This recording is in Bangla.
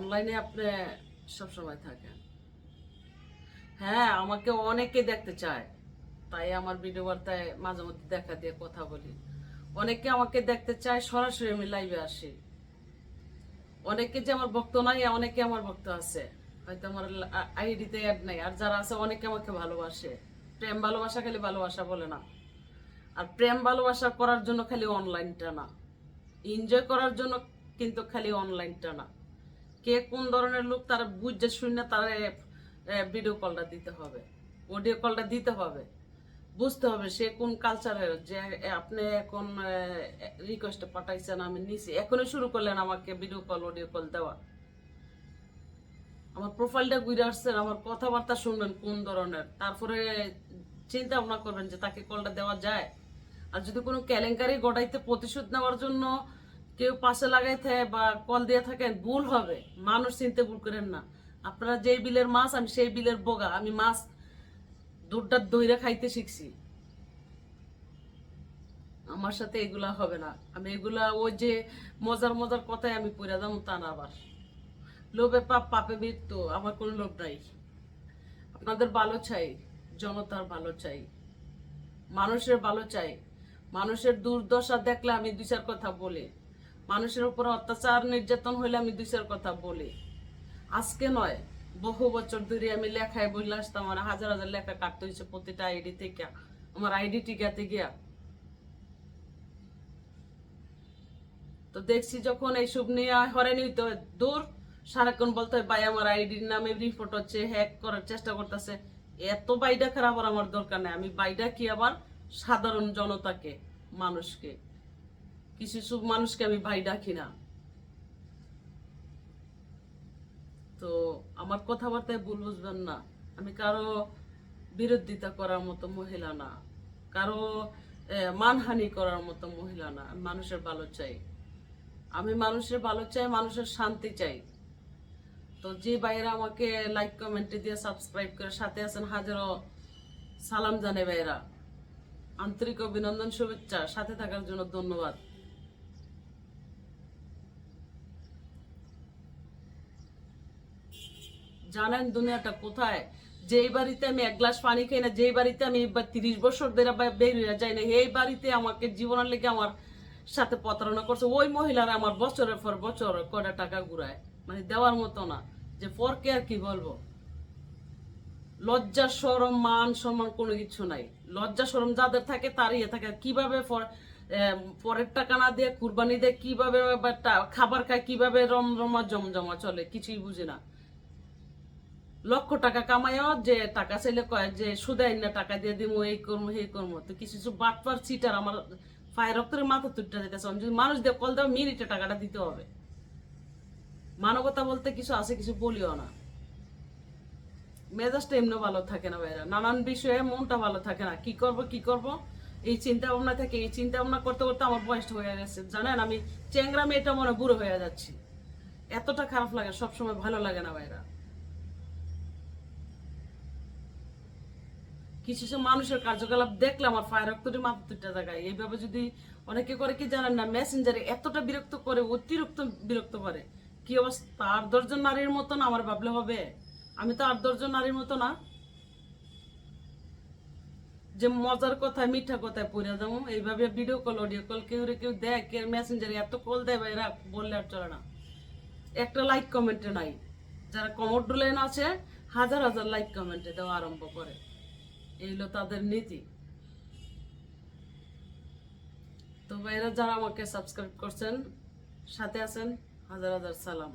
অনলাইনে আপনি সবসময় থাকেন। হ্যাঁ আমাকে অনেকে দেখতে চায়। তাই আমার ভিডিও বার্তায় মাঝে মধ্যে দেখা দিয়ে কথা বলি। অনেকে আমাকে দেখতে চায়, সরাসরি আমি লাইভে আসি। অনেকে যে আমার ভক্ত নাই, অনেকে আমার ভক্ত আছে। হয়তো আমার আইডিতে অ্যাড নাই। আর যারা আছে, অনেকে আমাকে ভালোবাসে। প্রেম ভালোবাসা খালি ভালোবাসা বলে না। আর প্রেম ভালোবাসা করার জন্য খালি অনলাইনটা না। এনজয় করার জন্য কিন্তু খালি অনলাইনটা না। কে কোন ধরনের লোক তারা বুঝে শুনে তারা ভিডিও কলটা দিতে হবে। অডিও কলটা দিতে হবে। বুঝতে হবে সে কোন কালচারের যে আপনি এখন রিকোয়েস্টে পাঠাইছেন, আমি নিছি। এখনই শুরু করলেন আমাকে ভিডিও কল অডিও কল দেওয়া। আমার প্রোফাইলটা ঘুরে আসছেন আমার কথাবার্তা শুনবেন কোন ধরনের। তারপরে চিন্তা ভাবনা করবেন যে তাকে কলটা দেওয়া যায়। আর যদি কোনো কেলেঙ্কারি গড়াইতে প্রতিশোধ নেওয়ার জন্য কেউ পাশে লাগাই থাকে বা কল দিয়ে থাকেন, ভুল হবে। মানুষ চিনতে ভুল করেন না। আপনারা যেই বিলের মাছ, আমি সেই বিলের বোগা। আমি মাছ দুধটা দইরা খাইতে শিখছি। আমার সাথে এগুলা হবে না। আমি এগুলা ওই যে মজার মজার কথায় আমি পড়ে যাব তা না আবার। লোভে পাপ, পাপে মৃত্যু, আমার কোনো লোভ নাই। আপনাদের ভালো চাই, জনতার ভালো চাই, মানুষের ভালো চাই। মানুষের দুর্দশা দেখলে আমি দুই চার কথা বলি। মানুষের উপর অত্যাচার, নির্যাতন হইলে আমি দুই কথা বলি। আজকে নয়, বহু বছর ধরে আমি লেখায় বললে আসতাম, আমার হাজার হাজার লেখা কাটতে হয়েছে প্রতিটা আইডি থেকে, আমার আইডি টিকাতে গিয়া। তো দেখছি যখন এইসব নিয়ে হরেনি তো দূর, সারাক্ষণ বলতে হয়, ভাই, আমার আইডির নামে রিপোর্ট হচ্ছে হ্যাক করার চেষ্টা করতেছে। এত বাইডা খারাপ আমার দরকার নেই, আমি বাইডা কি আবার সাধারণ জনতাকে, মানুষকে? কিছু সব মানুষকে আমি ভাই ডাকি না। তো আমার কথাবার্তায় ভুল বুঝবেন না। আমি কারও বিরোধিতা করার মতো মহিলা না। কারও মানহানি করার মতো মহিলা না। মানুষের ভালো চাই। আমি মানুষের ভালো চাই, মানুষের শান্তি চাই। তো যে ভাইয়েরা আমাকে লাইক কমেন্টে দিয়ে সাবস্ক্রাইব করে সাথে আছেন, হাজারো সালাম জানে ভাইয়েরা। আন্তরিক অভিনন্দন, শুভেচ্ছা। সাথে থাকার জন্য ধন্যবাদ। জানেন দুনিয়াটা কোথায়? যেই বাড়িতে আমি এক গ্লাস পানি খাই না, যেই বাড়িতে আমি তিরিশ বছর ধরে বা- বের হয়ে যাই না, এই বাড়িতে আমাকে জীবনের লেগে আমার সাথে প্রতারণা করছে। ওই মহিলারা আমার বছরের পর বছর কয়টা টাকা ঘুরায়? মানে দেওয়ার মতো না। যে পরকে আর কি বলব? লজ্জা সরম মান সম্মান কোনো কিছু নাই। লজ্জা সরম যাদের থাকে তার ইয়ে থাকে। কীভাবে পরের টাকা না দিয়ে কুরবানি দিয়ে কীভাবে খাবার খায়, কীভাবে রমরমা জমজমা চলে, কিছুই বুঝে না। লক্ষ টাকা কামাইও, যে টাকা চাইলে কয় যে সুদাই না টাকা দিয়ে দিমু, এই করব এই করব তো কিছু কিছু বাটপার চিটার আমার ফায়ার রক্তের মাথা তুটটা যেতেছে যদি মানুষ দিয়ে কল দেওয়া মিনিটে টাকাটা দিতে হবে। মানবতা বলতে কিছু আছে, কিছু বলিও না। মেজাজটা এমনি ভালো থাকে না ভাইরা। নানান বিষয়ে মনটা ভালো থাকে না। কি করব কি করব? এই চিন্তা ভাবনা থেকে, এই চিন্তা ভাবনা করতে করতে আমার বয়সটা হয়ে গেছে। জানেন, আমি চেংরা মেয়েটা মনে বুড়ো হয়ে যাচ্ছি। এতটা খারাপ লাগে, সবসময় ভালো লাগে না ভাইরা। কিছু মানুষের কার্যকলাপ দেখলে আমার ফায়ার রক্তটি মাথা তুটে জায়গায় এইভাবে যদি অনেকে করে, কি জানেন না মেসেঞ্জারে এতটা বিরক্ত করে, অতিরিক্ত বিরক্ত করে। কি অবস্থা? আর দশজন নারীর মতন আমার ভাবলে হবে? আমি তো আর দশজন নারীর মতো না। যে মজার কথা মিঠা কথায় পড়ে যাব, এইভাবে ভিডিও কল অডিও কল কেউ রে কেউ দেয় কেউ মেসেঞ্জারে এত কল দেয় বা এরা বললে আর চলে না। একটা লাইক কমেন্টে নাই। যারা কমোড লাইন আছে, হাজার হাজার লাইক কমেন্টে দেওয়া আরম্ভ করে। এই হলো তাদের নীতি। তো ভাইরা যারা আমাকে সাবস্ক্রাইব করছেন, সাথে আছেন, হাজার হাজার সালাম।